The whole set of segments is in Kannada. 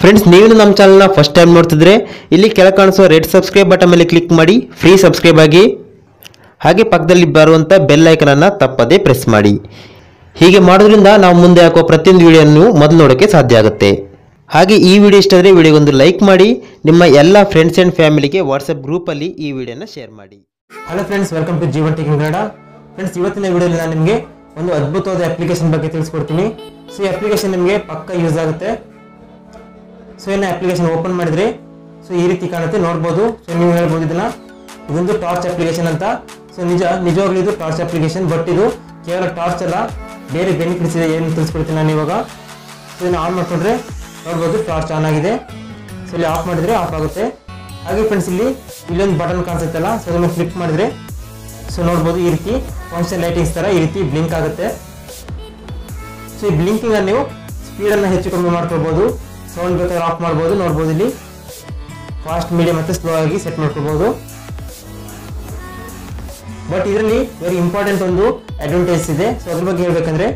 ಫ್ರೆಂಡ್ಸ್ ನೀವು ನಮ್ಮ ಚಾನಲ್ನ ಫಸ್ಟ್ ಟೈಮ್ ನೋಡ್ತಿದ್ರೆ, ಇಲ್ಲಿ ಕೆಳ ಕಾಣಿಸೋ ರೆಡ್ ಸಬ್ಸ್ಕ್ರೈಬ್ ಬಟನ್ ಮೇಲೆ ಕ್ಲಿಕ್ ಮಾಡಿ ಫ್ರೀ ಸಬ್ಸ್ಕ್ರೈಬ್ ಆಗಿ. ಹಾಗೆ ಪಕ್ಕದಲ್ಲಿ ಬರುವಂಥ ಬೆಲ್ ಐಕನನ್ನು ತಪ್ಪದೇ ಪ್ರೆಸ್ ಮಾಡಿ. ಹೀಗೆ ಮಾಡೋದ್ರಿಂದ ನಾವು ಮುಂದೆ ಹಾಕೋ ಪ್ರತಿಯೊಂದು ವಿಡಿಯೋನು ಮೊದಲು ನೋಡೋಕ್ಕೆ ಸಾಧ್ಯ ಆಗುತ್ತೆ. ಹಾಗೆ ಈ ವಿಡಿಯೋ ಇಷ್ಟ ಆದರೆ ವಿಡಿಯೋಗೊಂದು ಲೈಕ್ ಮಾಡಿ, ನಿಮ್ಮ ಎಲ್ಲ ಫ್ರೆಂಡ್ಸ್ ಆ್ಯಂಡ್ ಫ್ಯಾಮಿಲಿಗೆ ವಾಟ್ಸಪ್ ಗ್ರೂಪಲ್ಲಿ ಈ ವಿಡಿಯೋನ ಶೇರ್ ಮಾಡಿ. Hello friends welcome to Jeevan tech Kannada friends ಇವತ್ತಿನ ವಿಡಿಯೋಲಿ ನಾನು ನಿಮಗೆ ಒಂದು ಅದ್ಭುತವಾದ ಅಪ್ಲಿಕೇಶನ್ ಬಗ್ಗೆ ತಿಳಿಸ್ಕೊಡ್ತೀನಿ. ಸೊ ಈ ಅಪ್ಲಿಕೇಶನ್ ನಿಮಗೆ ಪಕ್ಕ ಯೂಸ್ ಆಗುತ್ತೆ. ಸೊ ಇನ್ನು ಅಪ್ಲಿಕೇಶನ್ ಓಪನ್ ಮಾಡಿದ್ರೆ ಸೊ ಈ ರೀತಿ ಕಾಣುತ್ತೆ, ನೋಡ್ಬೋದು. ಸೊ ನೀವು ಹೇಳ್ಬೋದು ಇದನ್ನ. ಇದೊಂದು ಟಾರ್ಚ್ ಅಪ್ಲಿಕೇಶನ್ ಅಂತ. ಸೊ ನಿಜ, ನಿಜವಾಗ್ಲೂ ಇದು ಟಾರ್ಚ್ ಅಪ್ಲಿಕೇಶನ್ ಬಟ್ ಇದು ಕೇವಲ ಟಾರ್ಚ್ ಅಲ್ಲ. ಬೇರೆ ಬೆನಿಫಿಟ್ಸ್ ಇದೆ, ಏನು ತಿಳಿಸ್ಕೊಡ್ತೀನಿ ನಾನು ಇವಾಗ. ಸೊ ಇದನ್ನು ಆನ್ ಮಾಡ್ಕೊಂಡ್ರೆ ನೋಡ್ಬೋದು ಟಾರ್ಚ್ ಆನ್ ಆಗಿದೆ. ಸೊ ಇಲ್ಲಿ ಆಫ್ ಮಾಡಿದ್ರೆ ಆಫ್ ಆಗುತ್ತೆ. ಹಾಗೆ ಫ್ರೆಂಡ್ಸ್ ಇಲ್ಲಿ, ಇಲ್ಲೊಂದು ಬಟನ್ ಕಾಣಿಸುತ್ತಲ್ಲ ಸೊ ಅದನ್ನು ಕ್ಲಿಕ್ ಮಾಡಿದ್ರೆ ಸೊ ನೋಡ್ಬೋದು ಈ ರೀತಿ ಫಂಕ್ಷನ್ ಲೈಟಿಂಗ್ಸ್ ತರ ಈ ರೀತಿ ಬ್ಲಿಂಕ್ ಆಗುತ್ತೆ. ಸೊ ಈ ಬ್ಲಿಂಕಿಂಗನ್ನು ನೀವು ಸ್ಪೀಡನ್ನು ಹೆಚ್ಚು ಕಮ್ಮಿ ಮಾಡ್ಕೊಳ್ಬಹುದು ಸೌಂಡ್ ಬೇಕಾದ್ರೆ ಆಫ್ ಮಾಡ್ಬೋದು, ನೋಡ್ಬೋದು ಇಲ್ಲಿ. ಫಾಸ್ಟ್ ಮೀಡಿಯಂ ಮತ್ತು ಸ್ಲೋ ಆಗಿ ಸೆಟ್ ಮಾಡ್ಕೋಬೋದು. ಬಟ್ ಇದರಲ್ಲಿ ವೆರಿ ಇಂಪಾರ್ಟೆಂಟ್ ಒಂದು ಅಡ್ವಾಂಟೇಜ್ ಇದೆ. ಸೊ ಅದ್ರ ಬಗ್ಗೆ ಹೇಳ್ಬೇಕಂದ್ರೆ,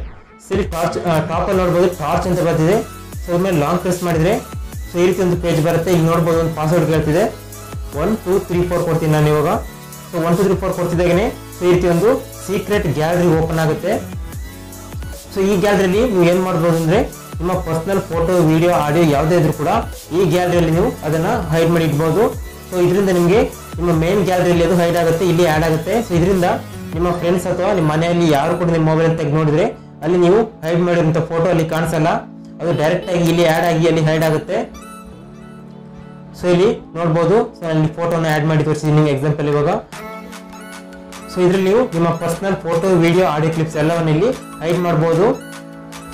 ಸರಿ ಟಾರ್ಚ್ ಅಲ್ಲಿ ನೋಡ್ಬೋದು ಟಾರ್ಚ್ ಅಂತ ಬರ್ತಿದೆ ಸೊ ಅದ್ರ ಮೇಲೆ ಲಾಂಗ್ ಪ್ರೆಸ್ ಮಾಡಿದ್ರೆ ಸೊ ಈ ರೀತಿ ಒಂದು ಪೇಜ್ ಬರುತ್ತೆ. ಇಲ್ಲಿ ನೋಡ್ಬೋದು ಒಂದು ಪಾಸ್ವರ್ಡ್ ಕೇಳ್ತಿದೆ. ಒನ್ ಟೂ ತ್ರೀ ಫೋರ್ ಕೊಡ್ತೀನಿ ನಾನು ಇವಾಗ. So one two three four ಕೊಡ್ತಿದ್ದಾಗನೆ so ಈ ರೀತಿ ಒಂದು ಸೀಕ್ರೆಟ್ ಗ್ಯಾಲರಿ ಓಪನ್ ಆಗುತ್ತೆ. ಸೊ ಈ ಗ್ಯಾಲರಿಯಲ್ಲಿ ನೀವು ಏನ್ ಮಾಡ್ಬೋದು ಅಂದ್ರೆ ನಿಮ್ಮ ಪರ್ಸನಲ್ ಫೋಟೋ ವಿಡಿಯೋ ಆಡಿಯೋ ಯಾವುದೇ ಇದ್ರೂ ಕೂಡ ಈ ಗ್ಯಾಲರಿಯಲ್ಲಿ ನೀವು ಅದನ್ನ ಹೈಡ್ ಮಾಡಿ ಇಡ್ಬೋದು. ಸೊ ಇದರಿಂದ ನಿಮಗೆ ನಿಮ್ಮ ಮೇನ್ ಗ್ಯಾಲರಿಯಲ್ಲಿ ಅದು ಹೈಡ್ ಆಗುತ್ತೆ, ಇಲ್ಲಿ ಆಡ್ ಆಗುತ್ತೆ. ಸೊ ಇದರಿಂದ ನಿಮ್ಮ ಫ್ರೆಂಡ್ಸ್ ಅಥವಾ ನಿಮ್ಮ ಮನೆಯಲ್ಲಿ ಯಾರು ಕೂಡ ನಿಮ್ಮ ಮೊಬೈಲ್ ತೆಗೆದು ನೋಡಿದ್ರೆ ಅಲ್ಲಿ ನೀವು ಹೈಡ್ ಮಾಡಿರುವಂಥ ಫೋಟೋ ಅಲ್ಲಿ ಕಾಣಿಸಲ್ಲ. ಅದು ಡೈರೆಕ್ಟ್ ಆಗಿ ಇಲ್ಲಿ ಆಡ್ ಆಗಿ ಅಲ್ಲಿ ಹೈಡ್ ಆಗುತ್ತೆ. ಸೊ ಇಲ್ಲಿ ನೋಡ್ಬೋದು. ಸೊ ಅಲ್ಲಿ ಫೋಟೋನ ಆಡ್ ಮಾಡಿ ತೋರಿಸಿದ್ದೀನಿ ನಿಮಗೆ ಎಕ್ಸಾಂಪಲ್ ಇವಾಗ. ಸೊ ಇದರಲ್ಲಿ ನೀವು ನಿಮ್ಮ personal photo video audio clips ಎಲ್ಲವನ್ನ ಇಲ್ಲಿ ಹೈಡ್ ಮಾಡ್ಬೋದು.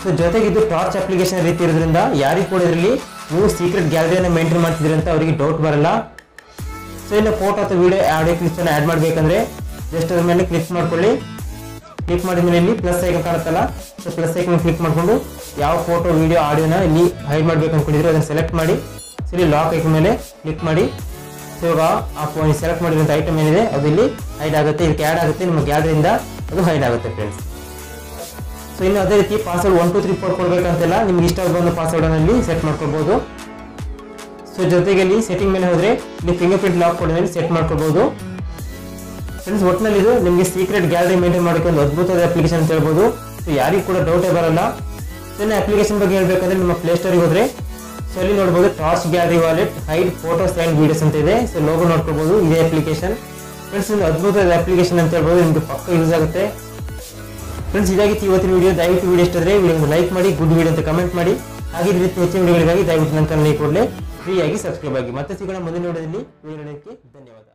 ಸೊ ಜೊತೆಗೆ ಇದು ಟಾರ್ಚ್ ಅಪ್ಲಿಕೇಶನ್ ರೀತಿ ಇರೋದ್ರಿಂದ ಯಾರಿಗೂ ಕೂಡ ಇದರಲ್ಲಿ ನೀವು ಸೀಕ್ರೆಟ್ ಗ್ಯಾಲರಿಯನ್ನು ಮೇಂಟೈನ್ ಮಾಡ್ತಿದ್ರಿ ಅಂತ ಅವರಿಗೆ ಡೌಟ್ ಬರಲ್ಲ. ಸೊ ಇನ್ನು ಫೋಟೋ ಅಥವಾ ವಿಡಿಯೋ ಆಡಿಯೋ ಕ್ಲಿಪ್ಸ್ ಆ್ಯಡ್ ಮಾಡಬೇಕಂದ್ರೆ ಜಸ್ಟ್ ಅದ್ರ ಮೇಲೆ ಕ್ಲಿಕ್ ಮಾಡ್ಕೊಳ್ಳಿ. ಕ್ಲಿಕ್ ಮಾಡಿದ ಮೇಲೆ ಇಲ್ಲಿ ಪ್ಲಸ್ ಐಕನ್ ಕಾಣುತ್ತಲ್ಲ. ಸೊ ಪ್ಲಸ್ ಐಕನ್ ಕ್ಲಿಕ್ ಮಾಡ್ಕೊಂಡು ಯಾವ ಫೋಟೋ ವೀಡಿಯೋ ಆಡಿಯೋನ ಇಲ್ಲಿ ಹೈಡ್ ಮಾಡ್ಬೇಕು ಅನ್ಕೊಂಡಿದ್ರೆ ಅದನ್ನು ಸೆಲೆಕ್ಟ್ ಮಾಡಿ. ಸೊ ಇಲ್ಲಿ ಲಾಕ್ ಐಕನ್ ಮೇಲೆ ಕ್ಲಿಕ್ ಮಾಡಿ. ಸೊ ಇವಾಗ ಆ ಫೋನ್ ಸೆಲೆಕ್ಟ್ ಮಾಡಿರುವಂಥ ಐಟಮ್ ಏನಿದೆ, ಅದು ಇಲ್ಲಿ ಹೈಡ್ ಆಗುತ್ತೆ. ಇದಕ್ಕೆ ಆ್ಯಡ್ ಆಗುತ್ತೆ. ನಿಮ್ಮ ಗ್ಯಾಲರಿಯಿಂದ ಅದು ಹೈಡ್ ಆಗುತ್ತೆ ಫ್ರೆಂಡ್ಸ್ ಸೊ ಇನ್ನು ಅದೇ ರೀತಿ password one two three four ಕೊಡಬೇಕಂತೆಲ್ಲ ನಿಮ್ಗೆ ಇಷ್ಟ ಬಂದ ಪಾಸ್ವರ್ಡ್ ಅನ್ನು ಇಲ್ಲಿ ಸೆಟ್ ಮಾಡ್ಕೋಬಹುದು ಸೊ ಜೊತೆಗೆ ಇಲ್ಲಿ ಸೆಟ್ಟಿಂಗ್ ಮೇಲೆ ಹೋದ್ರೆ ಇಲ್ಲಿ ಫಿಂಗರ್ ಪ್ರಿಂಟ್ ಲಾಕ್ ಕೊಡೋದ್ರಲ್ಲಿ ಸೆಟ್ ಮಾಡ್ಕೋಬಹುದು ಫ್ರೆಂಡ್ಸ್ ಒಟ್ಟಿನಲ್ಲಿ ಇದು ನಿಮಗೆ ಸೀಕ್ರೆಟ್ ಗ್ಯಾಲರಿ ಮೇಂಟೈನ್ ಮಾಡೋಕೆ ಒಂದು ಅದ್ಭುತವಾದ ಅಪ್ಲಿಕೇಶನ್ ಅಂತ ಹೇಳ್ಬೋದು. ಸೊ ಯಾರಿಗೂ ಕೂಡ ಡೌಟೇ ಬರಲ್ಲ. ಸೊ ಅಪ್ಲಿಕೇಶನ್ ಬಗ್ಗೆ ಹೇಳಬೇಕಂದ್ರೆ ನಿಮ್ಮ ಪ್ಲೇ ಸ್ಟೋರಿಗೆ ಹೋದ್ರೆ ಸೊ ಅಲ್ಲಿ ನೋಡ್ಬೋದು torch gallery wallet hide photos and videos ಅಂತ ಇದೆ. ಸೊ ಲೋಗೋ ನೋಡ್ಕೋಬೋದು, ಇದೇ ಅಪ್ಲಿಕೇಶನ್ ಫ್ರೆಂಡ್ಸ್ ಒಂದು ಅದ್ಭುತವಾದ ಅಪ್ಲಿಕೇಶನ್ ಅಂತ ಹೇಳ್ಬೋದು. ನಿಮಗೆ ಪಕ್ಕ ಯೂಸ್ ಆಗುತ್ತೆ. ಫ್ರೆಂಡ್ಸ್ ಇದಾಗಿತ್ತು ಇವತ್ತಿನ ವಿಡಿಯೋ ದಯವಿಟ್ಟು ವಿಡಿಯೋ ಇಷ್ಟ ಆದರೆ ವಿಡಿಯೋ ಲೈಕ್ ಮಾಡಿ ಗುಡ್ ವಿಡಿಯೋ ಅಂತ ಕಮೆಂಟ್ ಮಾಡಿ. ಹಾಗೆ ರೀತಿ ಹೆಚ್ಚಿನ ವಿಡಿಯೋಗಳಿಗಾಗಿ ದಯವಿಟ್ಟು ನನ್ನ ಕನ್ನಡ ಕೂಡಲೇ ಫ್ರೀಯಾಗಿ ಸಬ್ಸ್ಕ್ರೈಬ್ ಆಗಿ. ಮತ್ತೆ ಸಿಗೋಣ ಮುಂದಿನ ವಿಡಿಯೋದಲ್ಲಿ ವಿಡಿಯೋ ಧನ್ಯವಾದ.